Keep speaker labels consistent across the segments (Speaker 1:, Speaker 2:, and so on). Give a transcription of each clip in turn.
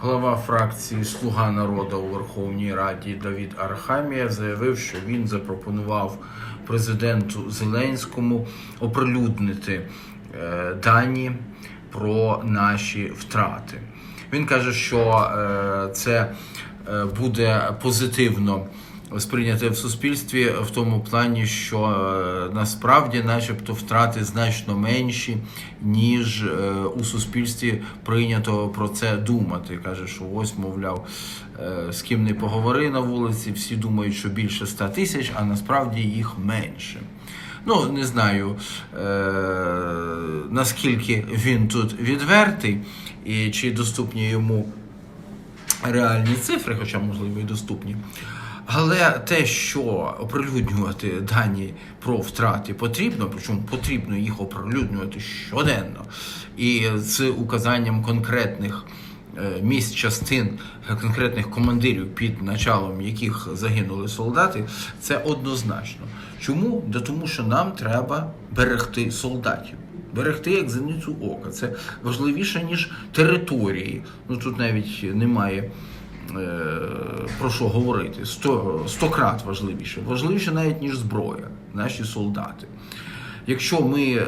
Speaker 1: Голова фракції Слуга народу у Верховній Раді Давід Архамія заявив, що він запропонував президенту Зеленському оприлюднити е, дані про наші втрати. Він каже, що е, це е, буде позитивно сприйняте в суспільстві в тому плані, що е, насправді, начебто, втрати значно менші, ніж е, у суспільстві прийнято про це думати. Каже, що ось, мовляв, е, з ким не поговори на вулиці, всі думають, що більше 100 тисяч, а насправді їх менше. Ну, не знаю е, наскільки він тут відвертий, і чи доступні йому реальні цифри, хоча, можливо, і доступні. Але те, що оприлюднювати дані про втрати потрібно, причому потрібно їх оприлюднювати щоденно, і з указанням конкретних е, місць частин, е, конкретних командирів, під началом яких загинули солдати, це однозначно. Чому? Да тому що нам треба берегти солдатів. Берегти як зеницю ока. Це важливіше, ніж території. Ну тут навіть немає про що говорити. Сто, сто крат важливіше. Важливіше навіть, ніж зброя, наші солдати. Якщо ми е,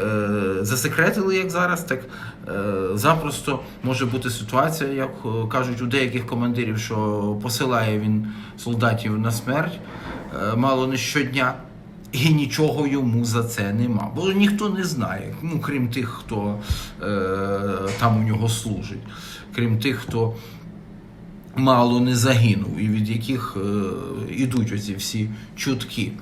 Speaker 1: засекретили, як зараз, так е, запросто може бути ситуація, як е, кажуть у деяких командирів, що посилає він солдатів на смерть е, мало не щодня. І нічого йому за це нема. Бо ніхто не знає, ну крім тих, хто е, там у нього служить, крім тих, хто мало не загинув, і від яких е, ідуть оці всі чутки.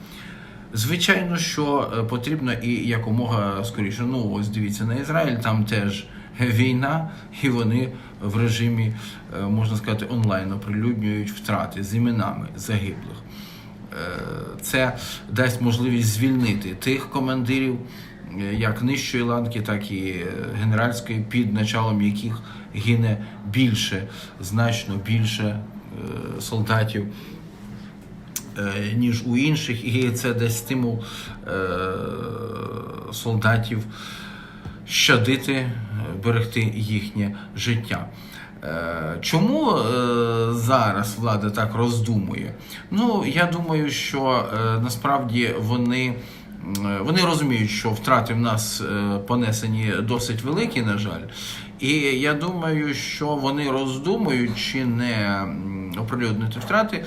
Speaker 1: Звичайно, що е, потрібно і якомога скоріше. Ну, ось дивіться на Ізраїль, там теж війна, і вони в режимі, е, можна сказати, онлайн оприлюднюють втрати з іменами загиблих. Е, Це дасть можливість звільнити тих командирів, е, як нижчої ланки, так і е, генеральської, під началом яких гине більше, значно більше е, солдатів е, ніж у інших, і це дасть стимул солдатів щадити, берегти їхнє життя. Чому зараз влада так роздумує? Ну, я думаю, що насправді вони. М, Вони розуміють, що втрати в нас е, понесені досить великі, на жаль. І я думаю, що вони роздумують чи не оприлюднити втрати,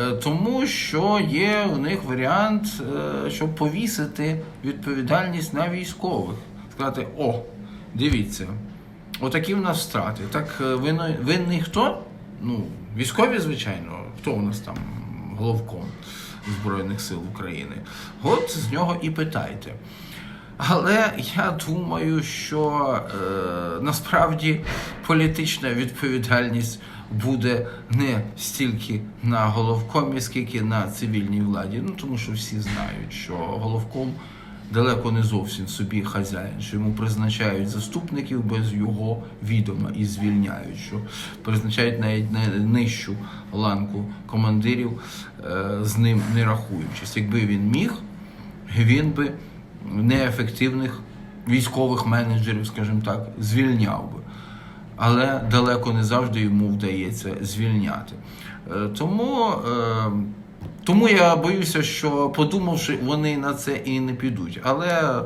Speaker 1: е, тому що є у них варіант, е, щоб повісити відповідальність на військових. Сказати: о, дивіться, отакі в нас втрати. Так е, винний, винний хто? Ну, військові, звичайно, хто у нас там головком Збройних сил України. От з нього і питайте. Але я думаю, що е, насправді політична відповідальність буде не стільки на головкомі, скільки на цивільній владі. Ну тому що всі знають, що головком далеко не зовсім собі хазяїн, що йому призначають заступників без його відома і звільняють, що призначають навіть на нижчу ланку командирів, е, з ним не рахуючись. Якби він міг, він би неефективних військових менеджерів, скажімо так, звільняв би. Але далеко не завжди йому вдається звільняти. Е, Тому, е, тому я боюся, що подумавши, вони на це і не підуть. Але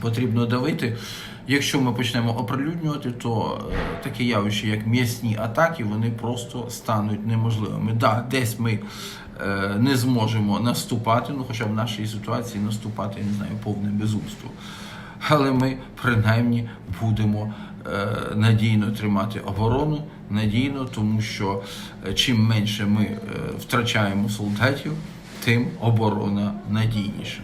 Speaker 1: потрібно давити. Якщо ми почнемо оприлюднювати, то е, такі явища, як м'ясні атаки, вони просто стануть неможливими. Да, десь ми е, не зможемо наступати, ну хоча в нашій ситуації наступати, я не знаю, повне безумство. Але ми принаймні будемо надійно тримати оборону, надійно, тому що е, чим менше ми е, втрачаємо солдатів, тим оборона надійніша.